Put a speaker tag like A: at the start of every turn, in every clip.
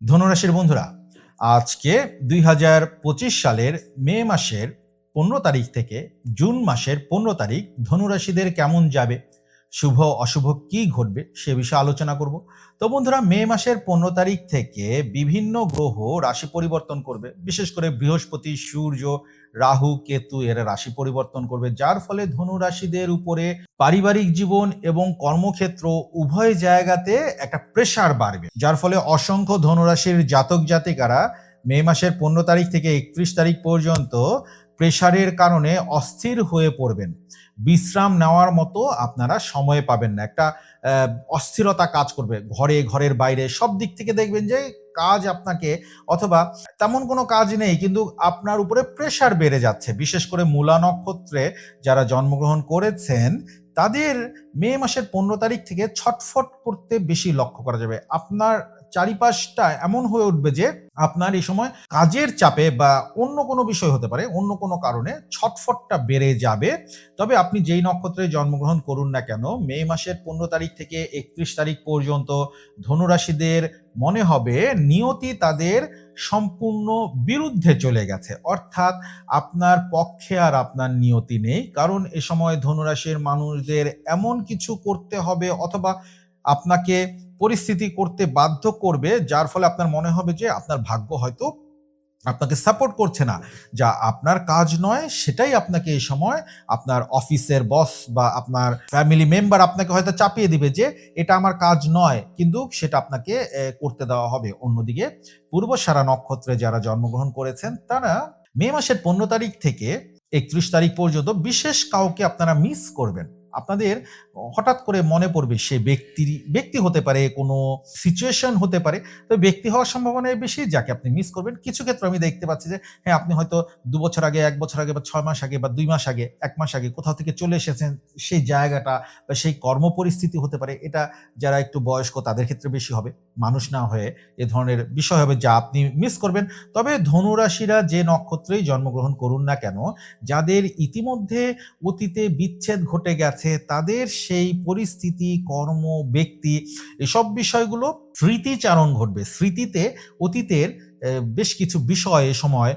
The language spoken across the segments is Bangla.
A: ধনুরাশির বন্ধুরা, আজকে দুই হাজার পঁচিশ সালের মে মাসের পনেরো তারিখ থেকে জুন মাসের পনেরো তারিখ ধনুরাশিদের কেমন যাবে? শুভ অশুভ কি ঘটবে সে বিষয়ে আলোচনা করব। তো বন্ধুরা, মে মাসের পনেরো তারিখ থেকে বিভিন্ন গ্রহ রাশি পরিবর্তন করবে। বিশেষ করে বৃহস্পতি, সূর্য, রাহু, কেতু এরা রাশি পরিবর্তন করবে। যার ফলে ধনু রাশিদের উপরে পারিবারিক জীবন এবং কর্মক্ষেত্র উভয় জায়গাতে একটা প্রেসার বাড়বে। যার ফলে অসংখ্য ধনুরাশির জাতক জাতিকারা মে মাসের পনেরো তারিখ থেকে একত্রিশ তারিখ পর্যন্ত প্রেসারের কারণে অস্থির হয়ে পড়বেন। বিশ্রাম নেওয়ার মতো আপনারা সময় পাবেন না। একটা অস্থিরতা কাজ করবে। ঘরে, ঘরের বাইরে সব দিক থেকে দেখবেন যে কাজ আপনাকে অথবা তেমন কোনো কাজ নেই, কিন্তু আপনার উপরে প্রেসার বেড়ে যাচ্ছে। বিশেষ করে মূলা নক্ষত্রে যারা জন্মগ্রহণ করেছেন, তাদের মে মাসের পনেরো তারিখ থেকে ছটফট করতে বেশি লক্ষ্য করা যাবে। আপনার চারিপাশটা এমন হয়ে উঠবে যে আপনার এই সময় কাজের চাপে বা অন্য কোনো বিষয় হতে পারে, অন্য কোনো কারণে ছটফটটা বেড়ে যাবে। তবে আপনি যেই নক্ষত্রে জন্মগ্রহণ করুন না কেন, মে মাসের পনেরো তারিখ থেকে একত্রিশ তারিখ পর্যন্ত ধনুরাশিদের মনে হবে নিয়তি তাদের সম্পূর্ণ বিরুদ্ধে চলে গেছে। অর্থাৎ আপনার পক্ষে আর আপনার নিয়তি নেই। কারণ এ সময় ধনুরাশির মানুষদের এমন কিছু করতে হবে অথবা আপনাকে পরিস্থিতি করতে বাধ্য করবে, যার ফলে আপনার মনে হবে যে আপনার ভাগ্য হয়তো আপনাকে সাপোর্ট করছে না। যা আপনার কাজ নয়, সেটাই আপনাকে এই সময় আপনার অফিসের বস বা আপনার ফ্যামিলি মেম্বার আপনাকে হয়তো চাপিয়ে দিবে যে এটা আমার কাজ নয়, কিন্তু সেটা আপনাকে করতে দেওয়া হবে। অন্যদিকে পূর্ব সারা নক্ষত্রে যারা জন্মগ্রহণ করেছেন, তারা মে মাসের পনেরো তারিখ থেকে একত্রিশ তারিখ পর্যন্ত বিশেষ কাউকে আপনারা মিস করবেন। আপনাদের হঠাৎ করে মনে পড়বে সে ব্যক্তি ব্যক্তি হতে পারে, কোনো সিচুয়েশন হতে পারে। তো ব্যক্তি হওয়ার সম্ভাবনা বেশি, যাকে আপনি মিস করবেন। কিছু ক্ষেত্রে আমি দেখতে পাচ্ছি যে হ্যাঁ আপনি হয়তো দু বছর আগে, এক বছর আগে বা ছয় মাস আগে বা দুই মাস আগে, এক মাস আগে কোথাও থেকে চলে এসেছেন, সেই জায়গাটা বা সেই কর্ম পরিস্থিতি হতে পারে। এটা যারা একটু বয়স্ক, তাদের ক্ষেত্রে বেশি হবে। মানুষ না হয়ে এ ধরনের বিষয় হবে যা আপনি মিস করবেন। তবে ধনুরাশিরা যে নক্ষত্রেই জন্মগ্রহণ করুন না কেন, যাদের ইতিমধ্যে অতীতে বিচ্ছেদ ঘটে গেছে, তাদের সেই পরিস্থিতি, কর্ম, ব্যক্তি এসব বিষয়গুলো স্মৃতিচারণ ঘটবে। স্মৃতিতে অতীতের বেশ কিছু বিষয় এ সময়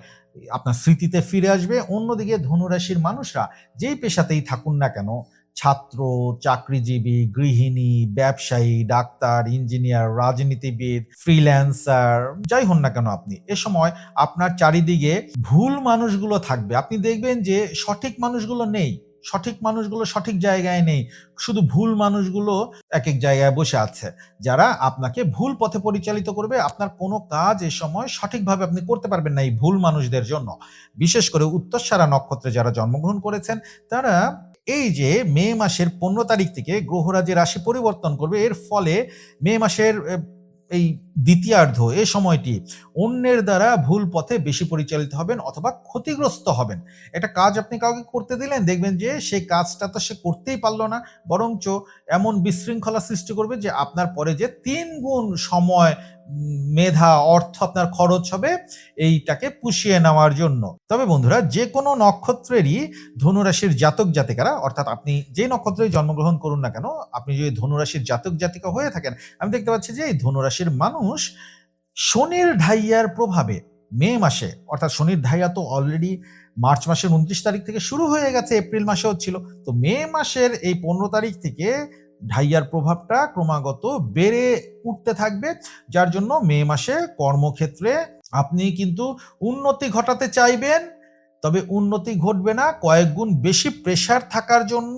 A: আপনার স্মৃতিতে ফিরে আসবে। অন্যদিকে ধনুরাশির মানুষরা যেই পেশাতেই থাকুন না কেন, ছাত্র, চাকরিজীবী, গৃহিণী, ব্যবসায়ী, ডাক্তার, ইঞ্জিনিয়ার, রাজনীতিবিদ, ফ্রিল্যান্সার, যাই হন না কেন আপনি, এ সময় আপনার চারিদিকে ভুল মানুষগুলো থাকবে। আপনি দেখবেন যে সঠিক মানুষগুলো নেই। সঠিক মানুষগুলো সঠিক জায়গায় নেই। শুধু ভুল মানুষগুলো এক এক জায়গায় বসে আছে। যারা আপনাকে ভুল পথে পরিচালিত করবে, আপনার কোনো কাজ এ সময় সঠিকভাবে আপনি করতে পারবেন না এই ভুল মানুষদের জন্য। বিশেষ করে উত্তরসারা নক্ষত্রে যারা জন্মগ্রহণ করেছেন, তারা এই যে মে মাসের পনেরো তারিখ থেকে গ্রহরা যে রাশি পরিবর্তন করবে, এর ফলে মে মাসের এই দ্বিতীয়ার্ধ, এ সময়টি অন্যের দ্বারা ভুল পথে বেশি পরিচালিত হবেন অথবা ক্ষতিগ্রস্ত হবেন। এটা কাজ আপনি কাউকে করতে দিলেন, দেখবেন যে সেই কাজটা তো সে করতেই পারল না। বরঞ্চ এমন বিশৃঙ্খলা সৃষ্টি করবে যে আপনার পরে যে তিন গুণ সময় মেধা, অর্থ আপনার খরচ হবে এইটাকে পুষিয়ে নেওয়ার জন্য। তবে বন্ধুরা যে কোনো নক্ষত্রেরই ধনুরাশির জাতক জাতিকারা, অর্থাৎ আপনি যে নক্ষত্রে জন্মগ্রহণ করুন না কেন, আপনি যদি ধনুরাশির জাতক জাতিকা হয়ে থাকেন, আমি দেখতে পাচ্ছি যে এই ধনুরাশির মানুষ শনির ঢাইয়ার প্রভাবে মে মাসে, অর্থাৎ শনির ঢাইয়া তো অলরেডি মার্চ মাসের উনত্রিশ তারিখ থেকে শুরু হয়ে গেছে, এপ্রিল মাসেও ছিল। তো মে মাসের এই পনেরো তারিখ থেকে ঢাইয়ার প্রভাবটা ক্রমাগত বেড়ে উঠতে থাকবে, যার জন্য মে মাসে কর্মক্ষেত্রে আপনি কিন্তু উন্নতি ঘটাতে চাইবেন। তবে উন্নতি ঘটবে না, কয়েক গুণ বেশি প্রেশার থাকার জন্য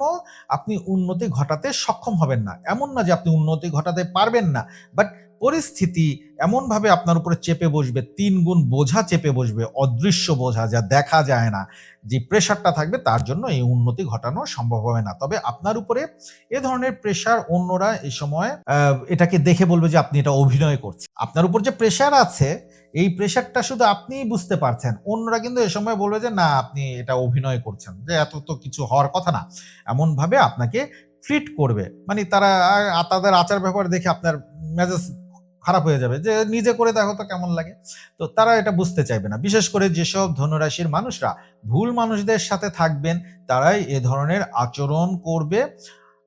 A: আপনি উন্নতি ঘটাতে সক্ষম হবেন না। এমন না যে আপনি উন্নতি ঘটাতে পারবেন না বাট পরিস্থিতি এমনভাবে আপনার উপরে চেপে বসবে তিন গুণ বোঝা চেপে বসবে, অদৃশ্য বোঝা যা দেখা যায় না, যে প্রেশারটা থাকবে তার জন্য এই উন্নতি ঘটানো সম্ভব হবে না। তবে আপনার উপরে এ ধরনের প্রেশার অন্যরা এই সময় এটাকে দেখে বলবে যে আপনি এটা অভিনয় করছেন। আপনার উপর যে প্রেশার আছে, এই প্রেশারটা শুধু আপনিই বুঝতে পারছেন। অন্যরা কিন্তু এ সময় বলবে যে, না, আপনি এটা অভিনয় করছেন। যে এত তো কিছু হওয়ার কথা না। এমনভাবে আপনাকে ট্রিট করবে। মানে তারা তাদের আচার ব্যবহার দেখে আপনার মেজাজ খারাপ হয়ে যাবে যে নিজে করে দেখো তো কেমন লাগে। তো তারা এটা বুঝতে চাইবে না। বিশেষ করে যেসব ধনুরাশির মানুষরা ভুল মানুষদের সাথে থাকবেন, তারাই এ ধরনের আচরণ করবে।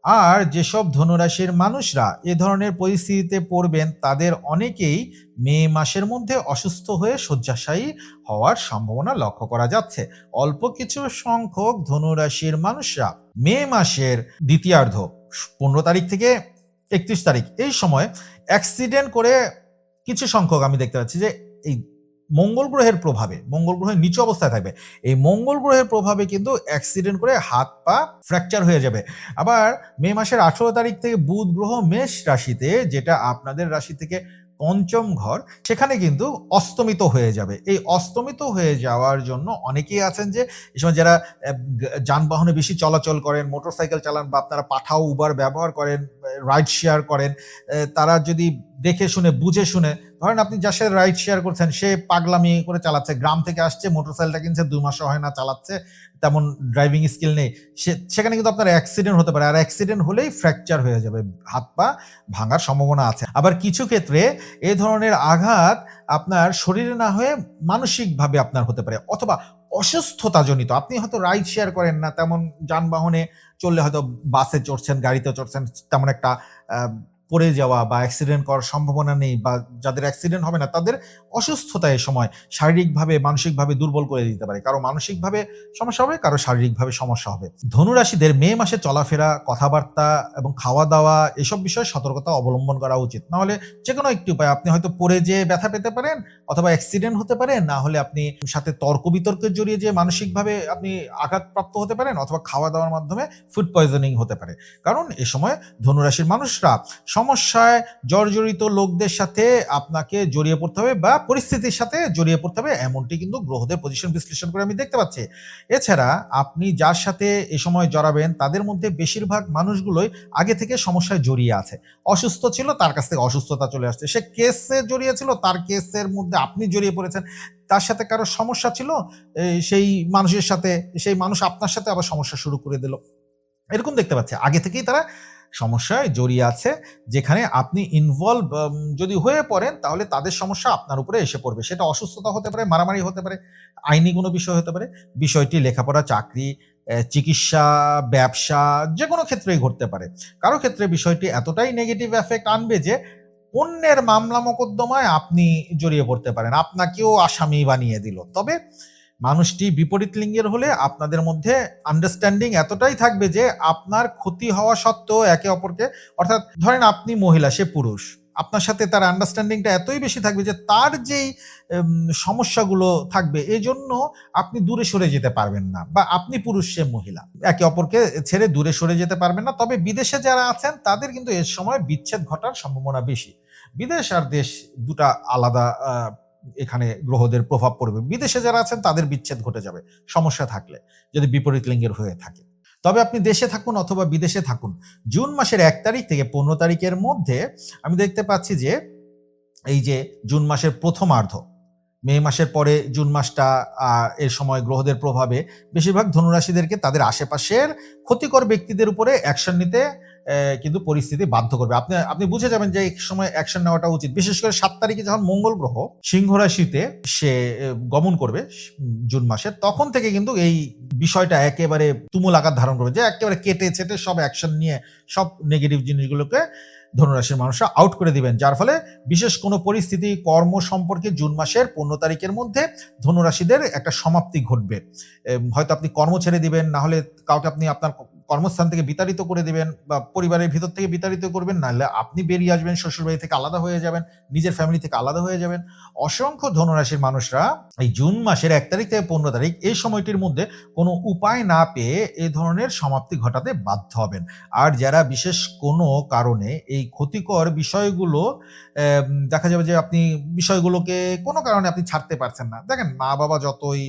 A: আর যেসব ধনুরাশির মানুষরা এ ধরনের পরিস্থিতিতে পড়বেন, তাদের অনেকেই মে মাসের মধ্যে অসুস্থ হয়ে শয্যাশায়ী হওয়ার সম্ভাবনা লক্ষ্য করা যাচ্ছে। অল্প কিছু সংখ্যক ধনুরাশির মানুষরা মে মাসের দ্বিতীয়ার্ধ, পনেরো তারিখ থেকে একত্রিশ তারিখ। এই সময় অ্যাক্সিডেন্ট করে কিছু সংখ্যক আমি দেখতে পাচ্ছি যে এই মঙ্গল গ্রহের প্রভাবে, মঙ্গল গ্রহের নিচু অবস্থায় থাকবে। এই মঙ্গল গ্রহের প্রভাবে কিন্তু অ্যাক্সিডেন্ট করে হাত পা ফ্র্যাকচার হয়ে যাবে। আবার মে মাসের আঠেরো তারিখ থেকে বুধ, গ্রহ, মেষ রাশিতে, যেটা আপনাদের রাশি থেকে পঞ্চম ঘর, সেখানে কিন্তু অস্তমিত হয়ে যাবে। এই অস্তমিত হয়ে যাওয়ার জন্য অনেকেই আছেন যে, এই সময় যারা যানবাহনে বেশি চলাচল করেন, মোটরসাইকেল চালান বা আপনারা পাঠাও, উবার ব্যবহার করেন রাইড শেয়ার করেন তারা যদি দেখে শুনে, বুঝে শুনে। ধরেন আপনি যার সাথে রাইড শেয়ার করছেন, সে পাগলামি করে চালাচ্ছে, গ্রাম থেকে আসছে মোটরসাইকেলটা কিনছে, দুই মাসও হয় না, চালাচ্ছে, তেমন ড্রাইভিং স্কিল নেই। সে, সেখানে কিন্তু আপনার অ্যাক্সিডেন্ট হতে পারে, আর অ্যাক্সিডেন্ট হলেই ফ্র্যাকচার হয়ে যাবে, হাত পা ভাঙার সম্ভাবনা আছে। আবার কিছু ক্ষেত্রে এ ধরনের আঘাত আপনার শরীরে না হয়ে মানসিকভাবে আপনার হতে পারে, অথবা অসুস্থতাজনিত। আপনি হয়তো রাইড শেয়ার করেন না, তেমন যানবাহনে চললে হয়তো বাসে চড়ছেন, গাড়িতে চড়ছেন, তেমন একটা পড়ে যাওয়া বা অ্যাক্সিডেন্ট করার সম্ভাবনা নেই বা যাদের অ্যাক্সিডেন্ট হবে না, তাদের অসুস্থতা এ সময় শারীরিকভাবে, মানসিকভাবে দুর্বল করে দিতে পারে। কারও মানসিকভাবে সমস্যা হবে, কারও শারীরিকভাবে সমস্যা হবে। ধনুরাশিদের মে মাসে চলাফেরা, কথাবার্তা এবং খাওয়া দাওয়া এসব বিষয়ে সতর্কতা অবলম্বন করা উচিত। না হলে যে কোনো একটি উপায়, আপনি হয়তো পড়ে যেয়ে ব্যথা পেতে পারেন অথবা অ্যাক্সিডেন্ট হতে পারে, না হলে আপনি সাথে তর্ক বিতর্কের জড়িয়ে যে মানসিকভাবে আপনি আঘাতপ্রাপ্ত হতে পারেন অথবা খাওয়া দাওয়ার মাধ্যমে ফুড পয়জনিং হতে পারে। কারণ এ সময় ধনুরাশির মানুষরা সমস্যায় জর্জরিত লোকদের সাথে আপনাকে জড়িয়ে পড়তে হবে বা পরিস্থিতির সাথে জড়িয়ে পড়তে হবে, এমনটি কিন্তু গ্রহদের পজিশন বিশ্লেষণ করে আমি দেখতে পাচ্ছি। এছাড়া আপনি যার সাথে এ সময় জড়াবেন, তাদের মধ্যে বেশিরভাগ মানুষগুলোই আগে থেকে সমস্যায় জড়িয়ে আছে। অসুস্থ ছিল, তার কাছ থেকে অসুস্থতা চলে আসছে। সে কেসে জড়িয়ে ছিল তার কেসের মধ্যে আপনি জড়িয়ে পড়েছেন। তার সাথে কারও সমস্যা ছিল সেই মানুষের সাথে, সেই মানুষ আপনার সাথে আবার সমস্যা শুরু করে দিল। এরকম দেখতে পাচ্ছে। আগে থেকেই তারা সমস্যায় জড়িয়ে আছে, যেখানে আপনি ইনভলভ যদি হয়ে পড়েন, তাহলে তাদের সমস্যা আপনার উপরে এসে পড়বে। সেটা অসুস্থতা হতে পারে, মারামারি হতে পারে, আইনি কোনো বিষয় হতে পারে, বিষয়টি লেখাপড়া, চাকরি চিকিৎসা, ব্যবসা যে কোনো ক্ষেত্রেই ঘটতে পারে। কারও ক্ষেত্রে বিষয়টি এতটাই নেগেটিভ এফেক্ট আনবে যে, অন্যের মামলা মোকদ্দমায় আপনি জড়িয়ে পড়তে পারেন। আপনাকেও আসামি বানিয়ে দিল। তবে মানুষটি বিপরীত লিঙ্গের হলে আপনাদের মধ্যে আন্ডারস্ট্যান্ডিং এতটাই থাকবে যে আপনার ক্ষতি হওয়া সত্ত্বেও একে অপরকে, অর্থাৎ ধরেন আপনি মহিলা, সে পুরুষ, আপনার সাথে তার আন্ডারস্ট্যান্ডিংটা এতই বেশি থাকবে যে তার যেই সমস্যাগুলো থাকবে এই জন্য আপনি দূরে সরে যেতে পারবেন না, বা আপনি পুরুষ, সে মহিলা, একে অপরকে ছেড়ে দূরে সরে যেতে পারবেন না। তবে বিদেশে যারা আছেন, তাদের কিন্তু এর সময় বিচ্ছেদ ঘটার সম্ভাবনা বেশি। বিদেশ আর দেশ দুটা আলাদা এখানে গ্রহদের প্রভাব পড়বে। বিদেশে যারা আছেন, তাদের বিচ্ছেদ ঘটে যাবে। সমস্যা থাকলে, যদি বিপরীত লিঙ্গের হয়ে থাকে। তবে আপনি দেশে থাকুন অথবা বিদেশে থাকুন, জুন মাসের এক তারিখ থেকে পনেরো তারিখের মধ্যে আমি দেখতে পাচ্ছি যে, এই যে জুন মাসের প্রথমার্ধ, মে মাসের পরে জুন মাসটা এর সময় গ্রহদের প্রভাবে বেশিরভাগ ধনুরাশিদেরকে তাদের আশেপাশের ক্ষতিকর ব্যক্তিদের উপরে অ্যাকশন নিতে কিন্তু পরিস্থিতি বাধ্য করবে। আপনি আপনি বুঝে যাবেন যে এই সময় অ্যাকশন নেওয়াটা উচিত। বিশেষ করে সাত তারিখে যখন মঙ্গল গ্রহ সিংহ রাশিতে সে গমন করবে, জুন মাসে, তখন থেকে কিন্তু এই বিষয়টা একেবারে তুমুল আকার ধারণ করবে যে একেবারে কেটে ছেটে সব অ্যাকশন নিয়ে সব নেগেটিভ জিনিসগুলোকে ধনুরাশির মানুষরা আউট করে দিবেন। যার ফলে বিশেষ কোনো পরিস্থিতি, কর্ম সম্পর্কে জুন মাসের পনেরো তারিখের মধ্যে ধনুরাশিদের একটা সমাপ্তি ঘটবে। হয়তো আপনি কর্ম ছেড়ে দিবেন, না হলে কাউকে আপনি আপনার কর্মস্থান থেকে বিতাড়িত করে দেবেন বা পরিবারের ভিতর থেকে বিতাড়িত করবেন, নাহলে আপনি বেরিয়ে আসবেন, শ্বশুরবাড়ি থেকে আলাদা হয়ে যাবেন, নিজের ফ্যামিলি থেকে আলাদা হয়ে যাবেন। অসংখ্য ধনুরাশির মানুষরা এই জুন মাসের এক তারিখ থেকে পনেরো তারিখ এই সময়টির মধ্যে কোনো উপায় না পেয়ে এ ধরনের সমাপ্তি ঘটাতে বাধ্য হবেন। আর যারা বিশেষ কোনো কারণে এই ক্ষতিকর বিষয়গুলো দেখা যাবে যে আপনি বিষয়গুলোকে কোনো কারণে আপনি ছাড়তে পারছেন না। দেখেন মা বাবা যতই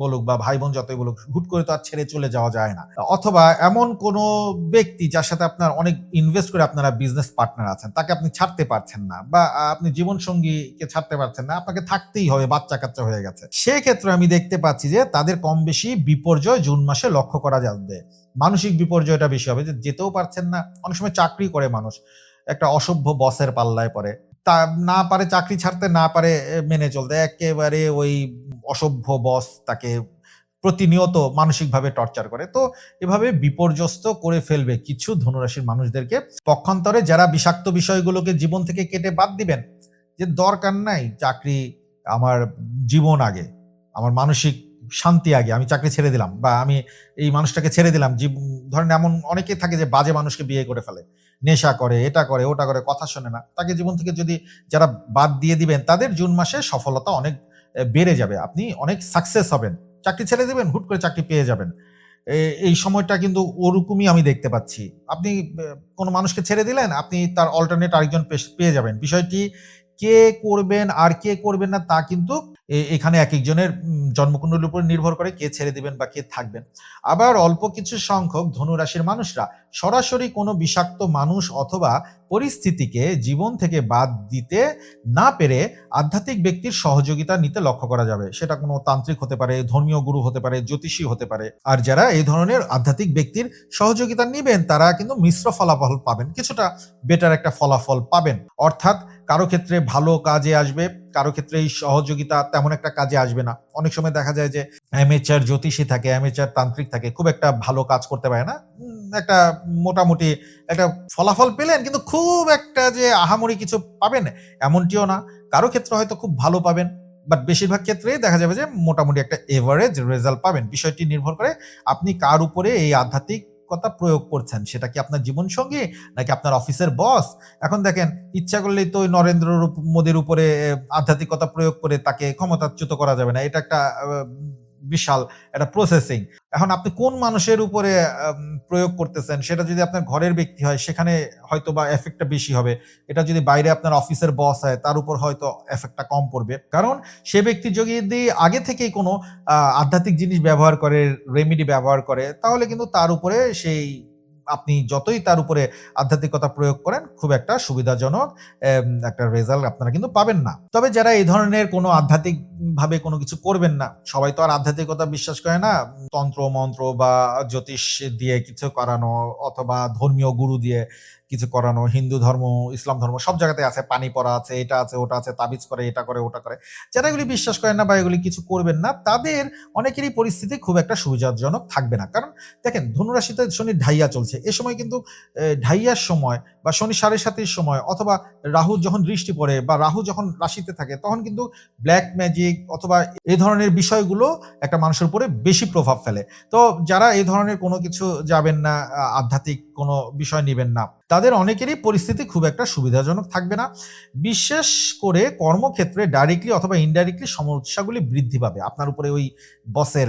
A: বলুক বা ভাই বোন যতই বলুক, হুট করে তো আর ছেড়ে চলে যাওয়া যায় না। অথবা এমন কোনো ব্যক্তি যার সাথে আপনার অনেক ইনভেস্ট করে আপনারা বিজনেস পার্টনার আছেন, তাকে আপনি ছাড়তে পারছেন না বা আপনি জীবন সঙ্গীকে ছাড়তে পারছেন না, আপনাকে থাকতেই হবে বাচ্চা কাচ্চা হয়ে গেছে। সেক্ষেত্রে আমি দেখতে পাচ্ছি যে তাদের কম বেশি বিপর্যয় জুন মাসে লক্ষ্য করা যাবে। মানসিক বিপর্যয়টা বেশি হবে যে যেতেও পারছেন না, অনেক সময় চাকরি করে মানুষ, একটা অসভ্য বসের পাল্লায় পড়ে। তা না পারে চাকরি ছাড়তে না পারে মেনে চলতে। একেবারে ওই অসভ্য বস তাকে প্রতিনিয়ত মানসিকভাবে টর্চার করে। তো এভাবে বিপর্যস্ত করে ফেলবে কিছু ধনুরাশির মানুষদেরকে। পক্ষান্তরে যারা বিষাক্ত বিষয়গুলোকে জীবন থেকে কেটে বাদ দিবেন, যে দরকার নাই চাকরি আমার জীবন আগে, আমার মানসিক শান্তি আগে, আমি চাকরি ছেড়ে দিলাম বা আমি এই মানুষটাকে ছেড়ে দিলাম। জীব- ধরেন এমন অনেকে থাকে যে বাজে মানুষকে বিয়ে করে ফেলে। নেশা করে, এটা করে, ওটা করে, কথা শোনে না। তাকে জীবন থেকে যদি যারা বাদ দিয়ে দিবেন, তাদের জুন মাসে সফলতা অনেক বেড়ে যাবে। আপনি অনেক সাকসেস হবেন। চাকরি ছেড়ে দেবেন, হুট করে চাকরি পেয়ে যাবেন। এই সময়টা কিন্তু ওরকমই আমি দেখতে পাচ্ছি। আপনি কোনো মানুষকে ছেড়ে দিলেন, আপনি তার অল্টারনেট আরেকজন পেয়ে যাবেন। বিষয়টি কে করবেন আর কে করবেন না তা কিন্তু এখানে এক একজনের জন্মকুণ্ডলীর উপর নির্ভর করে কে ছেড়ে দিবেন বা কে থাকবেন। আবার অল্প কিছু সংখ্যক ধনুরাশির মানুষরা সরাসরি কোনো বিষাক্ত মানুষ অথবা পরিস্থিতিকে জীবন থেকে বাদ দিতে না পেরে আধ্যাত্মিক ব্যক্তির সহযোগিতা নিতে লক্ষ্য করা যাবে। সেটা কোনো তান্ত্রিক হতে পারে, ধর্মীয় গুরু হতে পারে, জ্যোতিষী হতে পারে। আর যারা এই ধরনের আধ্যাত্মিক ব্যক্তির সহযোগিতা নেবেন, তারা কিন্তু মিশ্র ফলাফল পাবেন, কিছুটা বেটার একটা ফলাফল পাবেন। অর্থাৎ কারও ক্ষেত্রে ভালো কাজে আসবে, কারও ক্ষেত্রে এই সহযোগিতা তেমন একটা কাজে আসবে না। অনেক সময় দেখা যায় যে অ্যামেচার জ্যোতিষী থাকে অ্যামেচার তান্ত্রিক থাকে, খুব একটা ভালো কাজ করতে পারে না। একটা মোটামুটি একটা ফলাফল পেলেন, কিন্তু খুব একটা যে আহামরি কিছু পাবেন এমনটিও না। কারও ক্ষেত্রে হয়তো খুব ভালো পাবেন বাট বেশিরভাগ ক্ষেত্রেই দেখা যাবে যে মোটামুটি একটা এভারেজ রেজাল্ট পাবেন। বিষয়টি নির্ভর করে আপনি কার উপরে এই আধ্যাত্মিকতা প্রয়োগ করছেন, সেটা কি আপনার জীবন সঙ্গী নাকি আপনার অফিসের বস এখন দেখেন, ইচ্ছা করলেই তো নরেন্দ্র মোদীর উপরে, আধ্যাত্মিকতা প্রয়োগ করে তাকে ক্ষমতাচ্যুত করা যাবে না। এটা একটা বিশাল একটা প্রসেসিং এখন আপনি কোন মানুষের উপরে প্রয়োগ করতেছেন, সেটা যদি আপনার ঘরের ব্যক্তি হয়, সেখানে হয়তো বা এফেক্টটা বেশি হবে। এটা যদি বাইরে আপনার অফিসের বস হয়, তার উপর হয়তো এফেক্টটা কম পড়বে। কারণ সে ব্যক্তি যদি আগে থেকেই কোনো আধ্যাত্মিক জিনিস ব্যবহার করে রেমিডি ব্যবহার করে, তাহলে কিন্তু তার উপরে সেই আপনি যতই তার উপরে আধ্যাত্মিকতা প্রয়োগ করেন, খুব একটা সুবিধাজনক একটা রেজাল্ট আপনারা কিন্তু পাবেন না। তবে যারা এই ধরনের কোনো আধ্যাত্মিকভাবে কোনো কিছু করবেন না, সবাই তো আর আধ্যাত্মিকতা বিশ্বাস করে না, তন্ত্র, মন্ত্র বা জ্যোতিষ দিয়ে কিছু করানো অথবা ধর্মীয় গুরু দিয়ে কিছু করানো, হিন্দু ধর্ম, ইসলাম ধর্ম সব জায়গাতে আছে। পানি পড়া আছে, এটা আছে, ওটা আছে, তাবিজ করে, এটা করে, ওটা করে। যারা এগুলি বিশ্বাস করেন না বা এগুলি কিছু করবেন না, তাদের অনেকেরই পরিস্থিতি খুব একটা সুবিধাজনক থাকবে না। কারণ দেখেন, ধনুরাশিতে শনি ঢাইয়া চলছে। এ সময় কিন্তু ঢাইয়ার সময় বা শনি সাড়ে সাতের সময় অথবা রাহু যখন দৃষ্টি পড়ে বা রাহু যখন রাশিতে থাকে, তখন কিন্তু ব্ল্যাক ম্যাজিক অথবা এই ধরনের বিষয়গুলো একটা মানুষের উপরে বেশি প্রভাব ফেলে। তো যারা এই ধরনের কোনো কিছু যাবেন না আধ্যাত্মিক কোনো বিষয় নেবেন না, তাদের অনেকেরই পরিস্থিতি খুব একটা সুবিধাজনক থাকবে না। বিশেষ করে কর্মক্ষেত্রে ডাইরেক্টলি অথবা ইনডাইরেক্টলি সমস্যাগুলি বৃদ্ধি পাবে। আপনার উপরে ওই বসের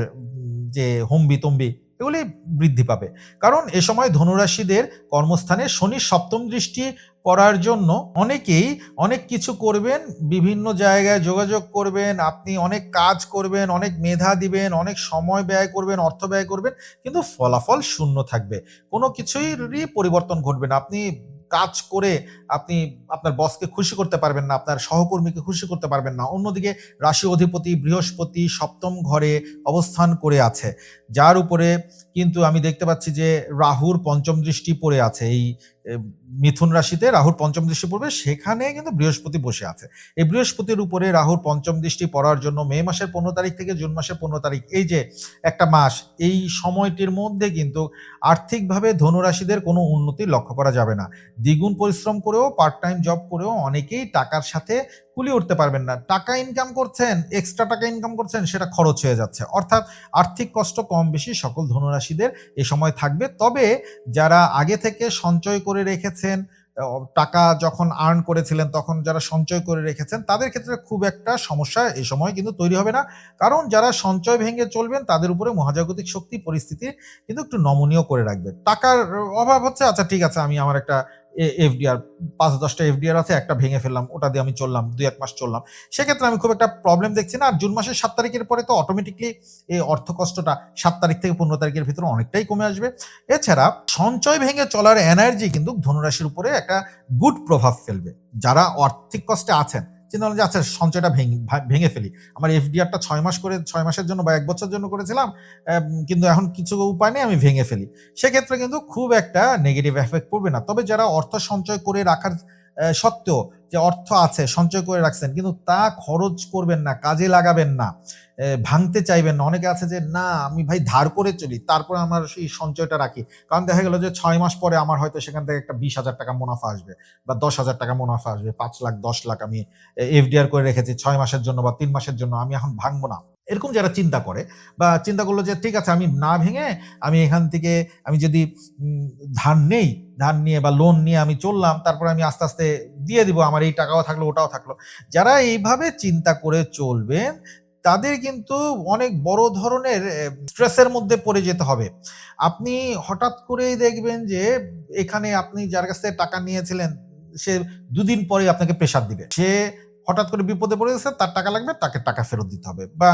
A: যে হম্বি তম্বি এগুলি বৃদ্ধি পাবে। কারণ এ সময় ধনুরাশিদের কর্মস্থানে শনি সপ্তম দৃষ্টি করার জন্য অনেকেই অনেক কিছু করবেন, বিভিন্ন জায়গায় যোগাযোগ করবেন, আপনি অনেক কাজ করবেন, অনেক মেধা দিবেন, অনেক সময় ব্যয় করবেন, অর্থ ব্যয় করবেন, কিন্তু ফলাফল শূন্য থাকবে। কোনো কিছুরই পরিবর্তন ঘটবে না। আপনি কাজ করে আপনি আপনার বসকে খুশি করতে পারবেন না, আপনার সহকর্মীকে খুশি করতে পারবেন না। অন্যদিকে রাশি অধিপতি বৃহস্পতি সপ্তম ঘরে অবস্থান করে আছে। যার উপরে কিন্তু আমি দেখতে পাচ্ছি যে রাহুর পঞ্চম দৃষ্টি পড়ে আছে। এই মিথুন রাশিতে রাহুর পঞ্চম দৃষ্টি পড়বে, সেখানে কিন্তু বৃহস্পতি বসে আছে। এই বৃহস্পতির উপরে রাহুর পঞ্চম দৃষ্টি পড়ার জন্য মে মাসের পনেরো তারিখ থেকে জুন মাসের পনেরো তারিখ, এই যে একটা মাস, এই সময়টির মধ্যে কিন্তু আর্থিকভাবে ধনুরাশিদের কোনো উন্নতি লক্ষ্য করা যাবে না। দ্বিগুণ পরিশ্রম করেও পার্ট টাইম জব করেও অনেকেই টাকার সাথে কুলিয়ে উঠতে পারবেন না। টাকা ইনকাম করছেন এক্সট্রা টাকা ইনকাম করছেন, সেটা খরচ হয়ে যাচ্ছে। অর্থাৎ আর্থিক কষ্ট কম বেশি সকল ধনুরাশিদের এ সময় থাকবে। তবে যারা আগে থেকে সঞ্চয় করে রেখেছেন টাকা যখন আর্ন করেছিলেন, তখন যারা সঞ্চয় করে রেখেছেন, তাদের ক্ষেত্রে খুব একটা সমস্যা এই সময় কিন্তু তৈরি হবে না। কারণ যারা সঞ্চয় ভেঙে চলবেন, তাদের উপরে মহাজাগতিক শক্তি পরিস্থিতি কিন্তু একটু নমনীয় করে রাখবে। টাকার অভাব হচ্ছে আচ্ছা ঠিক আছে, আমি আমার একটা এফডিআর, পাঁচ দশটা এফডিআর আছে, একটা ভেঙে ফেললাম, ওটা দিয়ে আমি চললাম দু এক মাস চললাম। সেক্ষেত্রে আমি খুব একটা প্রবলেম দেখছি না, আর জুন মাসের সাত তারিখের পরে তো অটোমেটিকলি এই অর্থ কষ্টটা সাত তারিখ থেকে পনেরো তারিখের ভিতরে অনেকটাই কমে আসবে। এছাড়া সঞ্চয় ভেঙে চলার এনার্জি কিন্তু ধনুরাশির উপরে একটা গুড প্রভাব ফেলবে। যারা আর্থিক কষ্টে আছেন চিন্তা করলাম যে আচ্ছা সঞ্চয়টা ভেঙে ভেঙে ফেলি। আমার এফডিআরটা ছয় মাস করে, ছয় মাসের জন্য বা এক বছর জন্য করেছিলাম কিন্তু এখন কিছু উপায় নেই, আমি ভেঙে ফেলি। সেক্ষেত্রে কিন্তু খুব একটা নেগেটিভ এফেক্ট পড়বে না। তবে যারা অর্থ সঞ্চয় করে রাখার সত্ত্বেও যে অর্থ আছে, সঞ্চয় করে রাখছেন, কিন্তু তা খরচ করবেন না, কাজে লাগাবেন না ভাঙতে চাইবেন না। অনেকে আছে যে, না, আমি ভাই ধার করে চলি, তারপরে আমার সেই সঞ্চয়টা রাখি। কারণ দেখা গেল যে, ছয় মাস পরে আমার হয়তো সেখান থেকে একটা বিশ হাজার টাকা মুনাফা আসবে বা দশ হাজার টাকা মুনাফা আসবে, পাঁচ লাখ, দশ লাখ আমি এফডিআর করে রেখেছি ছয় মাসের জন্য বা তিন মাসের জন্য, আমি এখন ভাঙবো না। এরকম যারা চিন্তা করে বা চিন্তা করল যে, ঠিক আছে, আমি না ভেঙে আমি এখান থেকে, আমি যদি ধার নেই, ধার নিয়ে বা লোন নিয়ে আমি চললাম, তারপরে আমি আস্তে আস্তে দিয়ে দিব, আমার এই টাকাও থাকল, ওটাও থাকল। যারা এইভাবে চিন্তা করে চলবেন, তাদের কিন্তু অনেক বড় ধরনের স্ট্রেসের মধ্যে পড়ে যেতে হবে। আপনি হঠাৎ করেই দেখবেন যে, এখানে আপনি যার কাছ থেকে টাকা নিয়েছিলেন, সে দুদিন পরে আপনাকে প্রেশার দিবে। সে হঠাৎ করে বিপদে পড়ে গেছে, তার টাকা লাগবে, তাকে টাকা ফেরত দিতে হবে। বা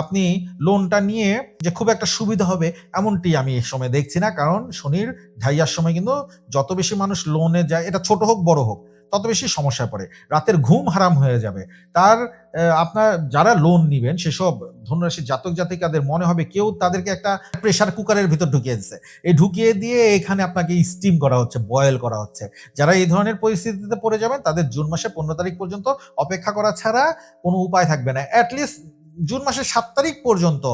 A: আপনি লোনটা নিয়ে যে খুব একটা সুবিধা হবে, এমনটি আমি এই সময় দেখছি না। কারণ শনির ঢাইয়ার সময় কিন্তু যত বেশি মানুষ লোনে যায়, এটা ছোট হোক, বড় হোক তত বেশি সমস্যায় পড়ে। রাতের ঘুম হারাম হয়ে যাবে। তার আপনার যারা লোন নিবেন, সেসব ধনুরাশির জাতক জাতিকাদের মনে হবে কেউ তাদেরকে একটা প্রেসার কুকারের ভিতর ঢুকিয়ে দিচ্ছে এই ঢুকিয়ে দিয়ে এখানে আপনাকে স্টিম করা হচ্ছে বয়েল করা হচ্ছে। যারা এই ধরনের পরিস্থিতিতে পড়ে যাবেন, তাদের জুন মাসে পনেরো তারিখ পর্যন্ত অপেক্ষা করা ছাড়া কোনো উপায় থাকবে না। অ্যাটলিস্ট জুন মাসের সাত তারিখ পর্যন্ত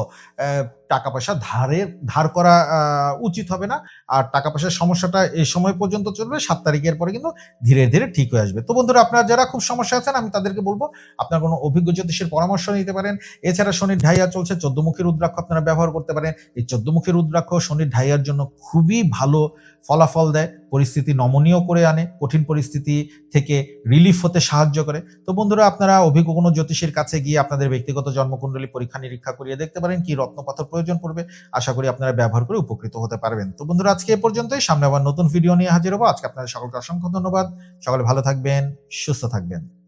A: টাকা পয়সা ধারে, ধার করা উচিত হবে না। আর টাকা পয়সার সমস্যাটা এই সময় পর্যন্ত চলবে, সাত তারিখের পরে কিন্তু ধীরে ধীরে ঠিক হয়ে আসবে। তো বন্ধুরা, আপনারা যারা খুব সমস্যা আছেন, আমি তাদেরকে বলব, আপনার কোনো অভিজ্ঞ জ্যোতিষের পরামর্শ নিতে পারেন। এছাড়া শনির ঢাইয়া চলছে, চোদ্দমুখী রুদ্রাক্ষ আপনারা ব্যবহার করতে পারেন। এই চোদ্দমুখী রুদ্রাক্ষ শনির ঢাইয়ার জন্য খুবই ভালো ফলাফল দেয়, পরিস্থিতি নমনীয় করে আনে, কঠিন পরিস্থিতি থেকে রিলিফ হতে সাহায্য করে। তো বন্ধুরা, আপনারা অভিজ্ঞ কোনো জ্যোতিষীর কাছে গিয়ে আপনাদের ব্যক্তিগত জন্মকুণ্ডলী পরীক্ষা নিরীক্ষা করিয়ে দেখতে পারেন, কি রত্নপাথর প্রয়োজন পড়বে। আশা করি আপনারা ব্যবহার করে উপকৃত হতে পারবেন। তো বন্ধুরা, আজকে এ পর্যন্তই। সামনে আবার নতুন ভিডিও নিয়ে হাজির হব। আজকে আপনাদের সকলকে অসংখ্য ধন্যবাদ। সকলে ভালো থাকবেন, সুস্থ থাকবেন।